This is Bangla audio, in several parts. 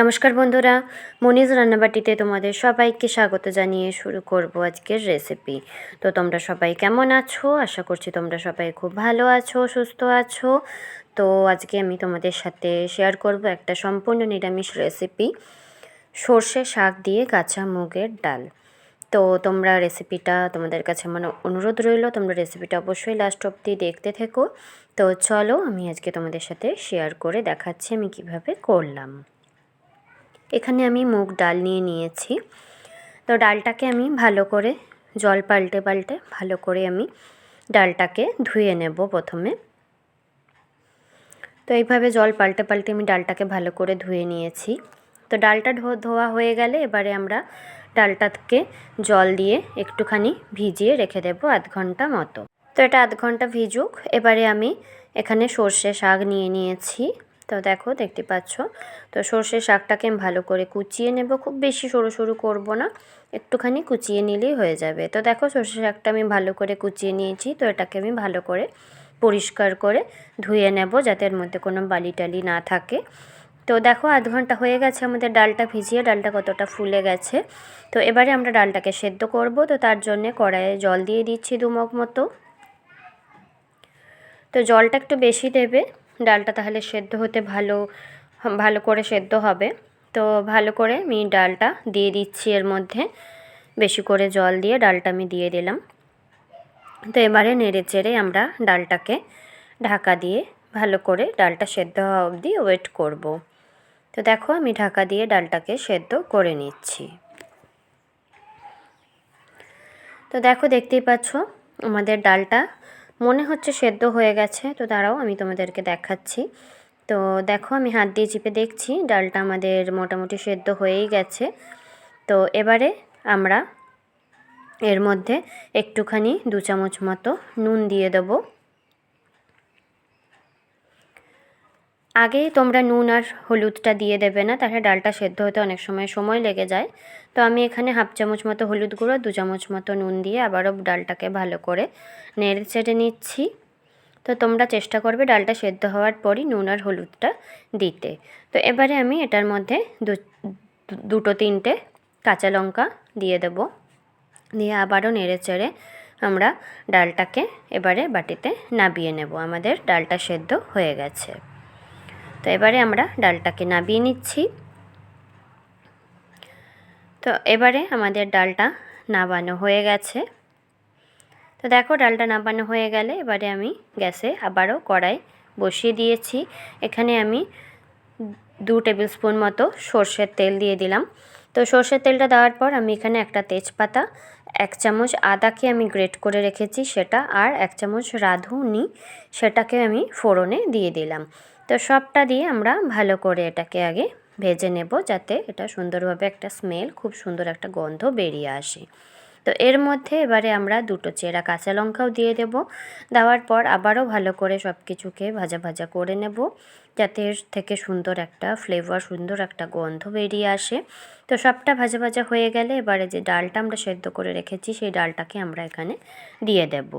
নমস্কার বন্ধুরা, মনিজ রান্নাবাটিতে তোমাদের সবাইকে স্বাগত জানিয়ে শুরু করব আজকের রেসিপি তো তোমরা সবাই কেমন আছো? আশা করছি তোমরা সবাই খুব ভালো আছো, সুস্থ আছো। তো আজকে আমি তোমাদের সাথে শেয়ার করব একটা সম্পূর্ণ নিরামিষ রেসিপি সর্ষে শাক দিয়ে কাঁচা মুগের ডাল। তো তোমরা রেসিপিটা তোমাদের কাছে মানে অনুরোধ রইল, তোমরা রেসিপিটা অবশ্যই লাস্ট অবধি দেখতে থেকো। তো চলো আমি আজকে তোমাদের সাথে শেয়ার করে দেখাচ্ছি আমি কীভাবে করলাম। এখানে আমি মুগ ডাল নিয়ে নিয়েছি। তো ডালটাকে আমি ভালো করে জল পাল্টে পাল্টে ভালো করে আমি ডালটাকে ধুয়ে নেব প্রথমে। তো এইভাবে জল পাল্টে পাল্টে আমি ডালটাকে ভালো করে ধুয়ে নিয়েছি। তো ডালটা ধো, ধোয়া হয়ে গেলে এবারে আমরা ডালটাকে জল দিয়ে একটুখানি ভিজিয়ে রেখে দেবো আধ ঘণ্টা মতো। তো এটা আধ ঘণ্টা ভিজুক। এবারে আমি এখানে সর্ষে শাক নিয়ে নিয়েছি। তো দেখো, দেখতে পাচ্ছ? তো সর্ষে শাকটাকে আমি ভালো করে কুচিয়ে নেব। খুব বেশি সরু সরু করব না, একটুখানি কুচিয়ে নিলেই হয়ে যাবে। তো দেখো সর্ষে শাকটা আমি ভালো করে কুচিয়ে নিয়েছি। তো এটাকে আমি ভালো করে পরিষ্কার করে ধুয়ে নেব যাতে এর মধ্যে কোনো বালি টালি না থাকে। তো দেখো, আধ ঘণ্টা হয়ে গেছে আমাদের ডালটা ভিজিয়ে। ডালটা কতটা ফুলে গেছে। তো এবারে আমরা ডালটাকে সেদ্ধ করব। তো তার জন্যে কড়াইয়ে জল দিয়ে দিচ্ছি দুমগ মতো। তো জলটা একটু বেশি দেবে। ডালটা তাহলে সেদ্ধ হতে ভালো ভালো করে সেদ্ধ হবে। তো ভালো করে আমি ডালটা দিয়ে দিচ্ছি এর মধ্যে। বেশি করে জল দিয়ে ডালটা আমি দিয়ে দিলাম। তো এবারে নেড়ে চেড়ে আমরা ডালটাকে ঢাকা দিয়ে ভালো করে ডালটা সেদ্ধ হওয়া অবধি ওয়েট করব। তো দেখো আমি ঢাকা দিয়ে ডালটাকে সেদ্ধ করে নিচ্ছি। তো দেখো দেখতেই পাচ্ছ, আমাদের ডালটা মনে হচ্ছে সেদ্ধ হয়ে গেছে। তো দাঁড়াও, আমি তোমাদেরকে দেখাচ্ছি। তো দেখো, আমি হাত দিয়ে চিপে দেখছি, ডালটা আমাদের মোটামুটি সেদ্ধ হয়েই গেছে। তো এবারে আমরা এর মধ্যে একটুখানি দু চামচ মতো নুন দিয়ে দেবো। আগে তোমরা নুন আর হলুদটা দিয়ে দেবে না, তাহলে ডালটা সেদ্ধ হতে অনেক সময় সময় লেগে যায়। তো আমি এখানে হাফ চামচ মতো হলুদ গুঁড়ো, দু চামচ মতো নুন দিয়ে আবারও ডালটাকে ভালো করে নেড়ে চেড়ে নিচ্ছি। তো তোমরা চেষ্টা করবে ডালটা সেদ্ধ হওয়ার পরই নুন আর হলুদটা দিতে। তো এবারে আমি এটার মধ্যে দুটো তিনটে কাঁচা লঙ্কা দিয়ে দেব। দিয়ে আবারও নেড়ে চেড়ে আমরা ডালটাকে এবারে বাটিতে নাবিয়ে নেব। আমাদের ডালটা সেদ্ধ হয়ে গেছে। তো এবারে আমরা ডালটাকে নাবিয়ে নিচ্ছি। তো এবারে আমাদের ডালটা নাবানো হয়ে গেছে। তো দেখো ডালটা নাবানো হয়ে গেলে এবারে আমি গ্যাসে আবারও কড়াই বসিয়ে দিয়েছি। এখানে আমি দু টেবিল স্পুন মতো সর্ষের তেল দিয়ে দিলাম। তো সর্ষের তেলটা দেওয়ার পর আমি এখানে একটা তেজপাতা, এক চামচ আদাকে আমি গ্রেট করে রেখেছি সেটা আর এক চামচ রাঁধুনি, সেটাকে আমি ফোড়নে দিয়ে দিলাম। তো সবটা দিয়ে আমরা ভালো করে এটাকে আগে ভেজে নেব যাতে এটা সুন্দরভাবে একটা স্মেল খুব সুন্দর একটা গন্ধ বেরিয়ে আসে। তো এর মধ্যে এবারে আমরা দুটো চেরা কাঁচা লঙ্কাও দিয়ে দেব। দেওয়ার পর আবারও ভালো করে সব কিছুকে ভাজা ভাজা করে নেব যাতে এর থেকে সুন্দর একটা ফ্লেভার সুন্দর একটা গন্ধ বেরিয়ে আসে। তো সবটা ভাজা ভাজা হয়ে গেলে এবারে যে ডালটা আমরা সেদ্ধ করে রেখেছি সেই ডালটাকে আমরা এখানে দিয়ে দেব।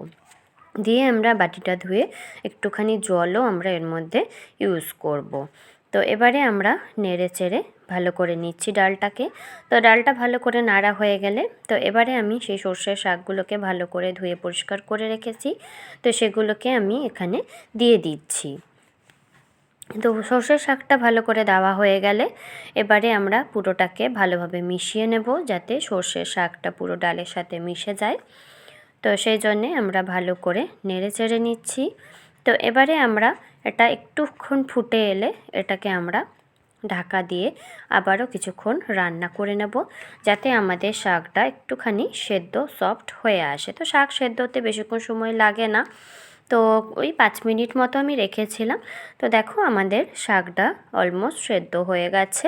দিয়ে আমরা বাটিটা ধুয়ে একটুখানি জলও আমরা এর মধ্যে ইউজ করব। তো এবারে আমরা নেড়ে চেড়ে ভালো করে নিচ্ছি ডালটাকে। তো ডালটা ভালো করে নাড়া হয়ে গেলে, তো এবারে আমি সেই সর্ষের শাকগুলোকে ভালো করে ধুয়ে পরিষ্কার করে রেখেছি। তো সেগুলোকে আমি এখানে দিয়ে দিচ্ছি। তো সর্ষের শাকটা ভালো করে দেওয়া হয়ে গেলে, এবারে আমরা পুরোটাকে ভালোভাবে মিশিয়ে নেব যাতে সর্ষের শাকটা পুরো ডালের সাথে মিশে যায়। তো সেই জন্যে আমরা ভালো করে নেড়ে চেড়ে নিচ্ছি। তো এবারে আমরা এটা একটুক্ষণ ফুটে এলে এটাকে আমরা ঢাকা দিয়ে আবারও কিছুক্ষণ রান্না করে নেব যাতে আমাদের শাকটা একটুখানি সেদ্ধ সফট হয়ে আসে। তো শাক সেদ্ধ হতে বেশিক্ষণ সময় লাগে না। তো ওই পাঁচ মিনিট মতো আমি রেখেছিলাম। তো দেখো আমাদের শাকটা অলমোস্ট সেদ্ধ হয়ে গেছে।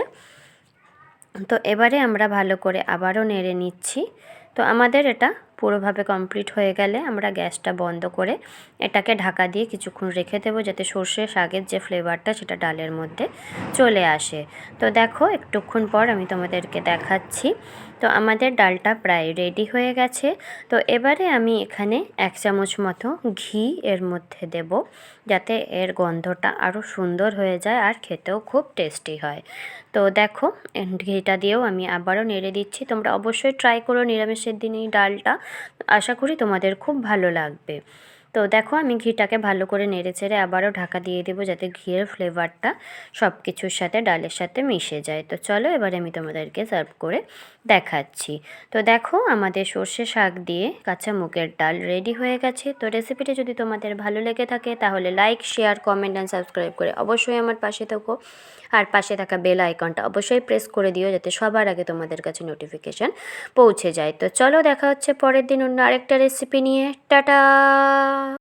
তো এবারে আমরা ভালো করে আবারও নেড়ে নিচ্ছি। তো আমাদের এটা পুরোভাবে কমপ্লিট হয়ে গেলে আমরা গ্যাসটা বন্ধ করে এটাকে ঢাকা দিয়ে কিছুক্ষণ রেখে দেবো যাতে সর্ষে শাকের যে ফ্লেভারটা সেটা ডালের মধ্যে চলে আসে। তো দেখো, একটুক্ষণ পর আমি তোমাদেরকে দেখাচ্ছি। তো আমাদের ডালটা প্রায় রেডি হয়ে গেছে। তো এবারে আমি এখানে এক চামচ মতো ঘি এর মধ্যে দেব যাতে এর গন্ধটা আরও সুন্দর হয়ে যায় আর খেতেও খুব টেস্টি হয়। তো দেখো, ঘিটা দিয়েও আমি আবারও নেড়ে দিচ্ছি। তোমরা অবশ্যই ট্রাই করো নিরামিষের দিন এই ডালটা। আশা করি তোমাদের খুব ভালো লাগবে। তো দেখো আমি ঘিটাকে ভালো করে নেড়ে চেড়ে আবারও ঢাকা দিয়ে দেবো যাতে ঘিয়ের ফ্লেভারটা সব কিছুর সাথে, ডালের সাথে মিশে যায়। তো চলো এবারে আমি তোমাদেরকে সার্ভ করে দেখাচ্ছি। তো দেখো আমাদের সর্ষে শাক দিয়ে কাঁচা মুগের ডাল রেডি হয়ে গেছে। তো রেসিপিটা যদি তোমাদের ভালো লেগে থাকে তাহলে like share comment and subscribe করে অবশ্যই আমার পাশে থাকো। আর পাশে থাকা বেল আইকনটা অবশ্যই প্রেস করে দিও যাতে সবার আগে তোমাদের কাছে নোটিফিকেশান পৌঁছে যায়। তো চলো দেখা হচ্ছে পরের দিন অন্য আরেকটা রেসিপি নিয়ে। টাটা!